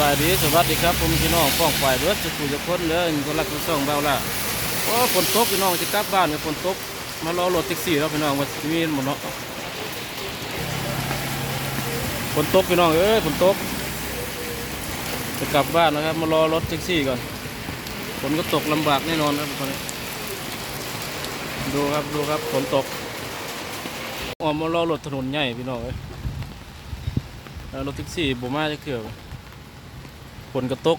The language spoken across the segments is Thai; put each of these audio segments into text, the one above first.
บายดีสวัสดีครับผมพี่น้องป้องฝ่ายเบิร์ดจะคุยจะพ้นเลยคนรักคนส่องเบาล่ะโอ้ฝนตกพี่น้องจะกลับบ้านเลยฝนตกมารอรถแท็กซี่แล้วพี่น้องมามีหมดเนาะฝนตกพี่น้องเอ้ยฝนตกจะกลับบ้านนะครับ มารอรถแท็กซี่ก่อนฝนก็ตกลำบากแน่นอนครับตอนนี้ดูครับดูครับฝนตกออกมารอรถถนนใหญ่พี่น้องเอ้ยรถแท็กซี่บ่มาจะเกือบ นกระตก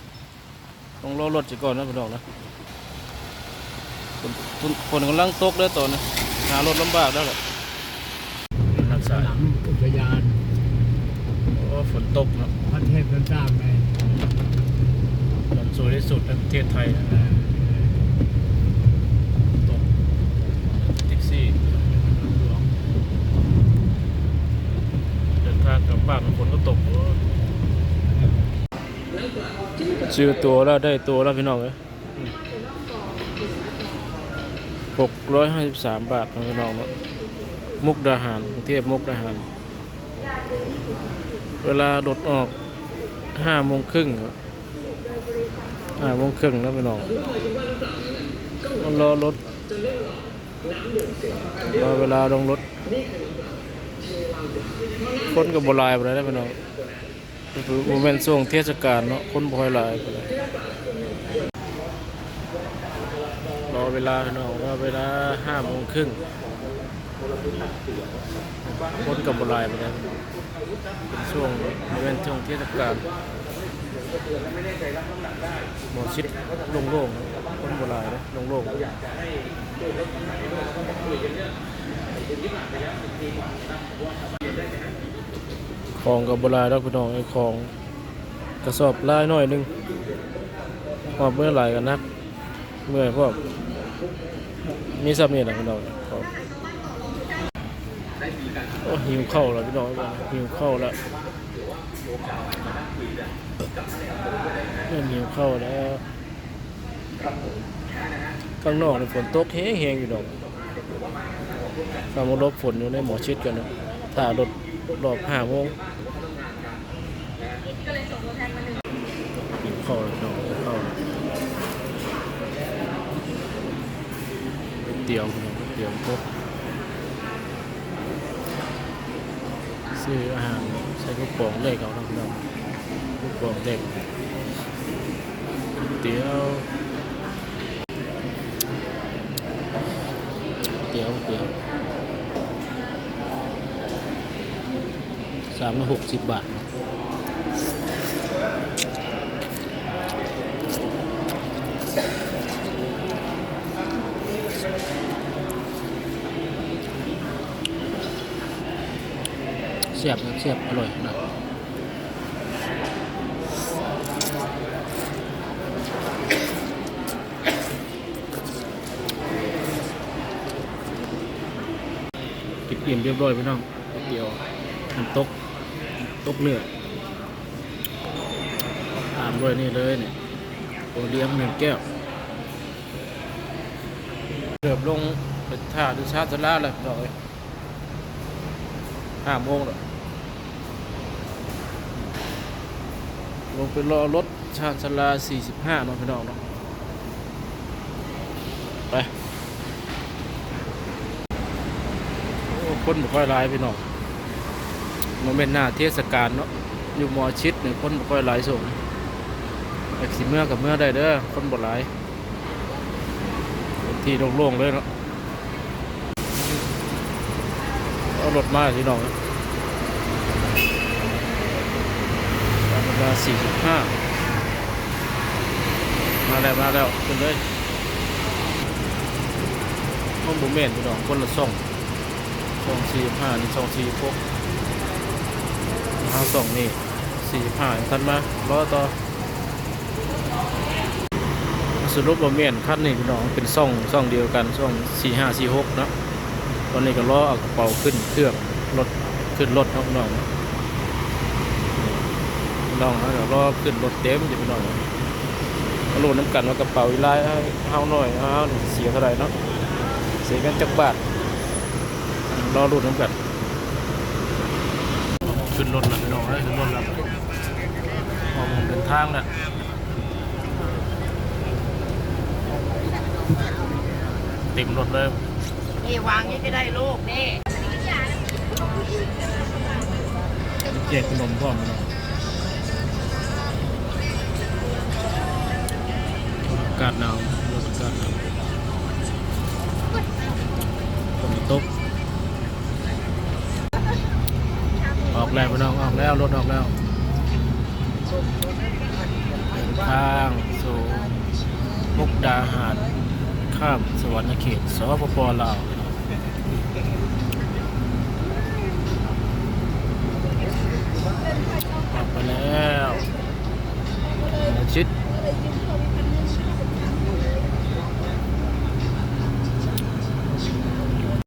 ต้องรอรถจะก่อนนะพี่น้องนะฝนฝนฝนกำลังตกแล้วตอนนี้หารถลำบากแล้วแหละนักสายหลังอุทยานโอ้ฝนตกเนาะพระเทพพระเจ้าไงถนนสวยที่สุดในประเทศไทยนะ เออ ตกแท็กซี่ หลวง เดินทางกลับบ้านฝนก็ตก ซื้อตัวแล้วได้ตัวแล้วพี่น้องเอ้ยหกร้อยห้าสิบสามบาทพี่น้องมุกดาหารกรุงเทพมุกดาหาร เวลารถออกห้าโมงครึ่งห้าโมงครึ่งแล้วพี่น้องมันรอรถรอเวลาลงรถคนกับบหลายไปเลยนะพี่น้อง คือโมเมนต์ช่วงเทศกาลเนาะคนบ่อยหลายรอเวลาพี่น้องรอเวลาห้าโมงครึ่งคนกับบหลายไปเลยเป็นช่วงโมเมนต์ช่วงเทศกาลหมอชิดโล่งๆคนบ่หลายนะโล่งๆ ของกับบหลายแล้วพี่น้องไอ้ของกระสอบลายหน่อยนึงพอเมื่อไหร่กันนัก เมื่อยพวกมีซับนี่แหละพี่น้องโอ้หิวเข้าแล้วพี่น้องหิวเข้าแล้วเริ่มหิวเข้าแล้วข้างนอกในฝนตกแห้งๆอยู่ดอกฟังว่ารบฝนอยู่ในหมอชิดกันนะถ้ารถ รอบห้าโมงหิวเข้าวแล้วพี่น้องหิวเข้าวเตี๋ยวเตี๋ยวพวกซื้ออาหารใส่กระป๋องเล็กเอาทั้งนั้นกระป๋องเล็กเตี๋ยวเตี๋ยวเตี๋ยว สามร้อยหกสิบบาทเสียบเสียบอร่อยนะกินเปลี่ยนเรียบร้อยพี่น้องเดียวน้ำตก ตกเลือดตามด้วยนี่เลยเนี่ยโอเลี้ยงหนึ่งแก้วเดือบลงเป็นท่าดูชาติสลาเลยพี่น้อยห้าโมงแล้วลงไปรอรถชาญชาลา 45เนาะพี่น้องเนาะไปโอ้คนบ่ค่อยหลายพี่น้อง มันเป็นหน้าเทศกาลเนาะอยู่มอชิดเนี่ยคนบ่ค่อยหลายส่งไอ้สิเมื่อกับเมื่อได้เด้อคนบ่หลายที่โล่งๆเลยเนาะเอารถมาพี่น้องเวลาสี่สิบห้ามาแล้วมาแล้วขึ้นเลยห้องบุเมนพี่น้องคนละซ่องซ่องสี่ห้านี่ซ่องสี่พว กห้าซ่องนี่สี่สิบห้าทันมารอต่อสรุปบุเมนคันนี่พี่น้องเป็นซ่องซ่องเดียวกันซ่องสี่ห้าสี่หกเนาะตอนนี้ก็รอเอากระเป๋าขึ้นเครื่องรถขึ้นรถน้องน้องนะเดี๋ยวรอขึ้นรถเต็มอยู่พี่น้องมาลุ้น้ำกันว่ากระเป๋าอีไล่เฮาหน่อยเฮาเสียเท่าไหร่เนาะเสียกันจักบาทรอลุ้นน้ำกัน ขึ้นรถแล้วพี่น้องได้ขึ้นรถแล้วพอมองเป็นทางแล้วเต็มรถเลยนี่วางนี่ก็ได้ลูกนี่แจกขนมพร้อมเนาะกาศหนาวรถอากาศหนาว แล้วพี่น้องออกแล้วรถออกแล้วทางสู่มุกดาหารข้ามสวรรค์เขตสวปปลาวออกไปแล้วชิด